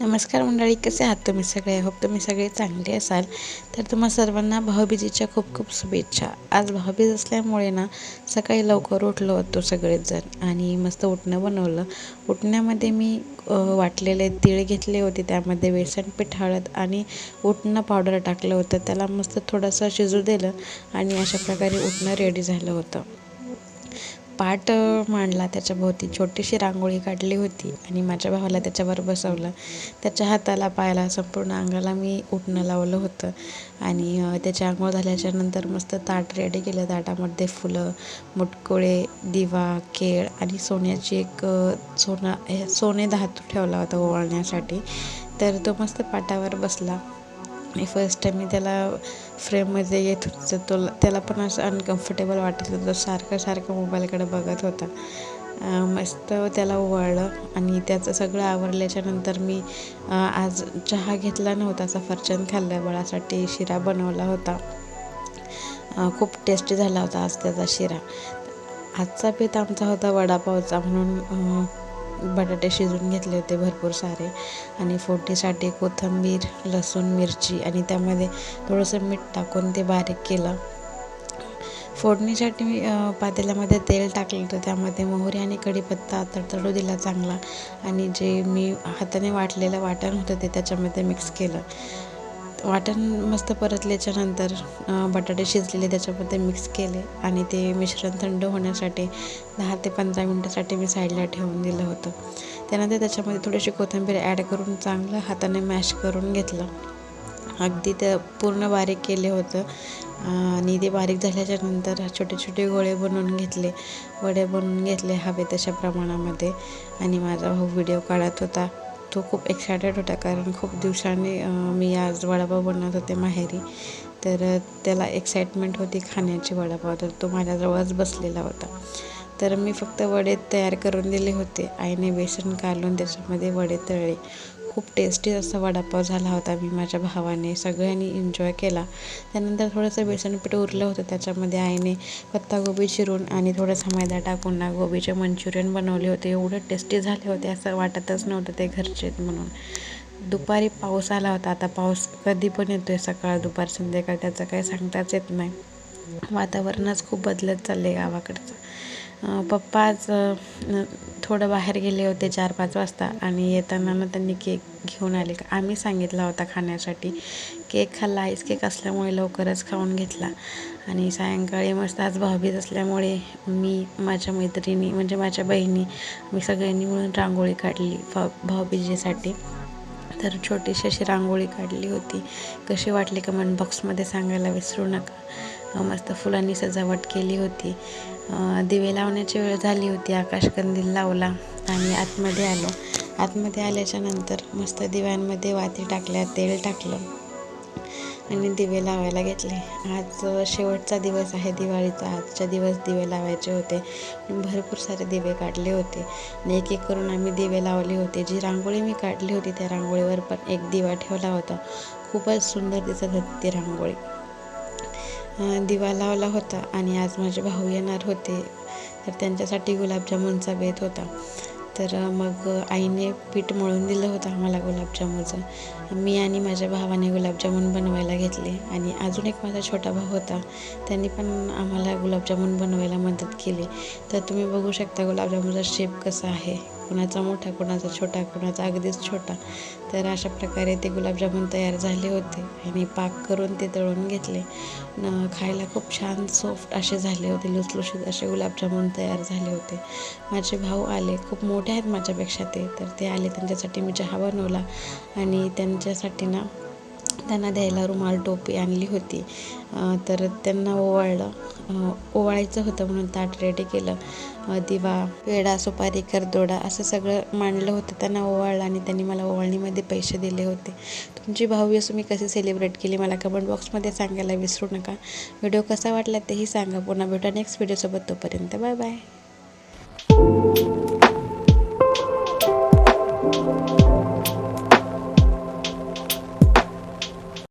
नमस्कार मंडळी कसे आहात तुम्ही सगळे? होप तुम्ही सगळे चांगले असाल. तर तुम्हा सर्वांना भाऊबीजीच्या खूप खूप शुभेच्छा. आज भाऊबीज असल्यामुळे ना सकाळी लवकर उठलो होतो सगळेच जण आणि मस्त उठणं बनवलं. उठण्यामध्ये मी वाटलेले तीळ घेतले होते त्यामध्ये बेसन पीठ हळद आणि उठणं पावडर टाकलं होतं. त्याला मस्त थोडंसं शिजू दिलं आणि अशा प्रकारे उठणं रेडी झालं होतं. पाट मांडला त्याच्याभोवती. छोटीशी रांगोळी काढली होती आणि माझ्या भावाला त्याच्यावर बसवलं. त्याच्या हाताला पायाला संपूर्ण अंगाला मी उठणं लावलं होतं आणि त्याची आंघोळ झाल्याच्यानंतर मस्त ताट रेडी केलं. ताटामध्ये फुलं मुटकुळे दिवा केळ आणि सोन्याची एक सोनं सोना हे सोने धातू ठेवला होता ओवाळण्यासाठी. तर तो मस्त पाटावर बसला. आणि फर्स्ट टाईम मी त्याला फ्रेममध्ये येत होतं तो त्याला पण असं अनकम्फर्टेबल वाटत होतं. सारखं सारखं मोबाईलकडे बघत होता. मस्त त्याला ओवाळलं आणि त्याचं सगळं आवरल्याच्यानंतर मी आज चहा घेतला नव्हता सफरचंद खाल्लं बाळासाठी शिरा बनवला होता. खूप टेस्टी झाला होता आज त्याचा शिरा. आजचा बेत आमचा होता वडापावचा म्हणून बटाटे शिजवून घेतले होते भरपूर सारे. आणि फोडणीसाठी कोथिंबीर लसूण मिरची आणि त्यामध्ये थोडंसं मीठ टाकून ते बारीक केलं. फोडणीसाठी मी पातेल्यामध्ये तेल टाकलं होतं. त्यामध्ये मोहरी आणि कढीपत्ता तडतडू दिला चांगला. आणि जे मी हाताने वाटलेलं वाटण होतं ते त्याच्यामध्ये मिक्स केलं. वाटण मस्त परतल्याच्यानंतर बटाटे शिजलेले त्याच्यामध्ये मिक्स केले आणि ते मिश्रण थंड होण्यासाठी दहा ते पंधरा मिनटासाठी मी साईडला ठेवून दिलं होतं. त्यानंतर त्याच्यामध्ये थोडीशी कोथिंबीर ॲड करून चांगलं हाताने मॅश करून घेतलं. अगदी ते पूर्ण बारीक केले होतं. आणि ते बारीक झाल्याच्यानंतर छोटे छोटे गोळे बनवून घेतले. वडे बनवून घेतले हवे तशा प्रमाणामध्ये. आणि माझा भाऊ व्हिडिओ काढत होता. तो खूप एक्सायटेड होता कारण खूप दिवसांनी मी आज वडापाव बनवत होते माहेरी. तर त्याला एक्साइटमेंट होती खाण्याची वडापाव. तर तो माझ्याजवळच बसलेला होता. तर मी फक्त वडे तयार करून दिले होते. आईने बेसन काढून त्याच्यामध्ये वडे तळले. खूप टेस्टी असा वडापाव झाला होता मी माझ्या भावाने. सगळ्यांनी एन्जॉय केला. त्यानंतर थोडंसं बेसन पीठ उरलं होतं. त्याच्यामध्ये आईने पत्तागोबी चिरून आणि थोडासा मैदा टाकून ना गोबीचे मंचुरियन बनवले होते. एवढे टेस्टी झाले होते असं वाटतच नव्हतं ते घरचे आहेत म्हणून. दुपारी पाऊस आला होता. आता पाऊस कधी पण येतो आहे सकाळ दुपार संध्याकाळ त्याचं काही सांगताच येत नाही. वातावरणच खूप बदलत चाललं आहे गावाकडचं. पप्पाच पप्पा आज थोडं बाहेर गेले होते चार पाच वाजता आणि येताना ना त्यांनी केक घेऊन आले. आम्ही सांगितला होता खाण्यासाठी केक खाल्ला आईस केक असल्यामुळे लवकरच खाऊन घेतला. आणि सायंकाळी मस्त आज भाऊबीज असल्यामुळे मी माझ्या मैत्रिणी म्हणजे माझ्या बहिणी मी सगळ्यांनी मिळून रांगोळी काढली भाऊ भाऊबीजेसाठी. तर छोटीशी अशी रांगोळी काढली होती. कशी वाटली कमेंट बॉक्समध्ये सांगायला विसरू नका. मस्त फुलांनी सजावट केली होती. दिवे लावण्याची वेळ झाली होती. आकाशकंदील लावला आणि आतमध्ये आलो. आतमध्ये आल्याच्यानंतर मस्त दिव्यांमध्ये वाती टाकल्या तेल टाकलं आणि दिवे लावायला घेतले. आज शेवटचा दिवस आहे दिवाळीचा. आजच्या दिवस दिवे लावायचे होते. भरपूर सारे दिवे काढले होते. आणि एक एक करून आम्ही दिवे लावले होते. जी रांगोळी मी काढली होती त्या रांगोळीवर पण एक दिवा ठेवला होता. खूपच सुंदर दिसत होती ती रांगोळी. दिवा लावला होता आणि आज माझे भाऊ येणार होते. तर त्यांच्यासाठी गुलाबजामुनचा बेत होता. तर मग आईने पीठ मळून दिलं होतं आम्हाला गुलाबजामुनचं. मी आणि माझ्या भावाने गुलाबजामुन बनवायला घेतले आणि अजून एक माझा छोटा भाऊ होता. त्यांनी पण आम्हाला गुलाबजामुन बनवायला मदत केली. तर तुम्ही बघू शकता गुलाबजामुनचा शेप कसा आहे. कुणाचा मोठा कुणाचा छोटा कुणाचा अगदीच छोटा. तर अशा प्रकारे ते गुलाबजामुन तयार झाले होते. आणि पाक करून ते तळून घेतले. न खायला खूप छान सॉफ्ट असे झाले होते. लुसलुशीत असे गुलाबजामुन तयार झाले होते. माझे भाऊ आले. खूप मोठे आहेत माझ्यापेक्षा ते. तर ते आले त्यांच्यासाठी मी चहा बनवला. आणि त्यांच्यासाठी ना त्यांना द्यायला रुमाल टोपी आणली होती. तर त्यांना ओवाळलं. ओवाळायचं होतं म्हणून ताट रेडी केलं. दिवा पेढा सुपारी करदोडा असं सगळं मांडलं होतं. त्यांना ओवाळलं आणि त्यांनी मला ओवाळणीमध्ये पैसे दिले होते. तुमची भाऊबीज मी कशी सेलिब्रेट केली मला कमेंट बॉक्समध्ये सांगायला विसरू नका. व्हिडिओ कसा वाटला तेही सांगा. पुन्हा भेटा नेक्स्ट व्हिडिओसोबत तोपर्यंत. Bye bye